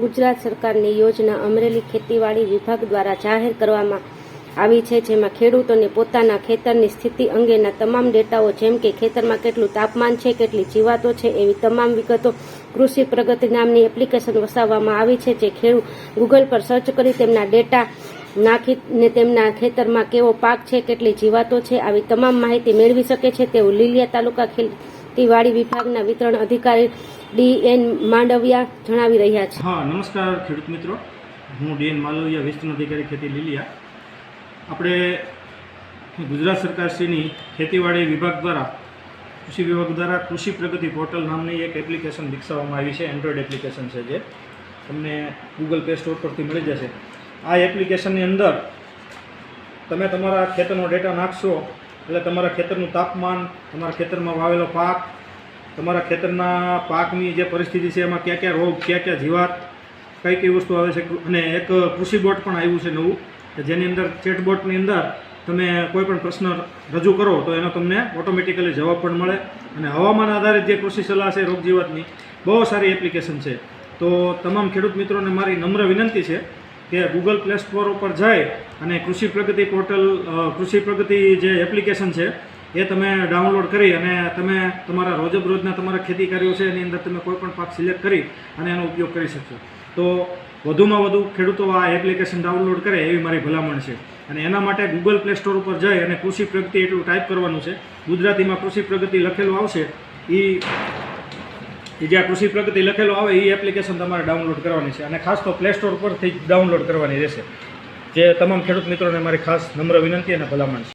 ગુજરાત સરકારની યોજના અમરેલી ખેતીવાડી વિભાગ દ્વારા જાહેર કરવામાં આવી છે, જેમાં ખેડૂતોને પોતાના ખેતરની સ્થિતિ અંગેના તમામ ડેટાઓ, જેમ કે ખેતરમાં કેટલું તાપમાન છે, કેટલી જીવાતો છે, એવી તમામ વિગતો કૃષિ પ્રગતિ નામની એપ્લિકેશન વસાવવામાં આવી છે, જે ખેડૂત ગૂગલ પર સર્ચ કરી તેમના ડેટા નાખીને તેમના ખેતરમાં કેવો પાક છે, કેટલી જીવાતો છે, આવી તમામ માહિતી મેળવી શકે છે. તેવું લીલિયા તાલુકા ખેતીવાડી વિભાગના વિતરણ અધિકારી ડી એન માંડવિયા જણાવી રહ્યા છે. હા, નમસ્કાર ખેડૂત મિત્રો. હું ડીએન માલવિયા વિસ્તરણ અધિકારી ખેતી લીલિયા. આપણે ગુજરાત સરકારશ્રીની ખેતીવાડી વિભાગ દ્વારા, કૃષિ વિભાગ દ્વારા કૃષિ પ્રગતિ પોર્ટલ નામની એક એપ્લિકેશન વિકસાવવામાં આવી છે એન્ડ્રોઈડ એપ્લિકેશન છે જે. તમને ગૂગલ પ્લે સ્ટોર પરથી મળી જશે. આ એપ્લિકેશનની અંદર તમે તમારા ખેતરનો ડેટા નાખશો, એટલે તમારા ખેતરનું તાપમાન, તમારા ખેતરમાં વાવેલો પાક તમારા ખેતરના પાકની જે પરિસ્થિતિ છે, એમાં ક્યાં ક્યાં રોગ, ક્યાં ક્યાં જીવાત, કઈ કઈ વસ્તુ આવે છે? અને એક કૃષિ બોટ પણ આવ્યું છે નવું જેની અંદર ચેટબોટની અંદર તમે કોઈ પણ પ્રશ્ન રજૂ કરો, તો એનો તમને ઓટોમેટિકલી જવાબ પણ મળે. અને હવામાન આધારિત જે કૃષિ સલાહ છે, રોગ જીવાતની, બહુ સારી એપ્લિકેશન છે. તો તમામ ખેડૂત મિત્રોને મારી નમ્ર વિનંતી છે કે ગૂગલ પ્લે સ્ટોર ઉપર જાય અને કૃષિ પ્રગતિ પોર્ટલ કૃષિ પ્રગતિ જે એપ્લિકેશન છે એ તમે ડાઉનલોડ કરી અને તમે તમારા રોજબરોજના તમારા ખેતી કાર્યો છે, એની અંદર તમે કોઈ પણ પાક સિલેક્ટ કરી અને એનો ઉપયોગ કરી શકશો. તો વધુમાં વધુ ખેડૂતો આ એપ્લિકેશન ડાઉનલોડ કરે એવી મારી ભલામણ છે. અને એના માટે ગૂગલ પ્લે સ્ટોર ઉપર જઈ અને કૃષિ પ્રગતિ એટલું ટાઈપ કરવાનું છે. ગુજરાતીમાં કૃષિ પ્રગતિ લખેલું આવશે. એ જે કૃષિ પ્રગતિ લખેલો આવે એ એપ્લિકેશન તમારે ડાઉનલોડ કરવાની છે. અને ખાસ તો પ્લે સ્ટોર પરથી ડાઉનલોડ કરવાની રહેશે. જે તમામ ખેડૂત મિત્રોને મારી ખાસ નમ્ર વિનંતી અને ભલામણ છે.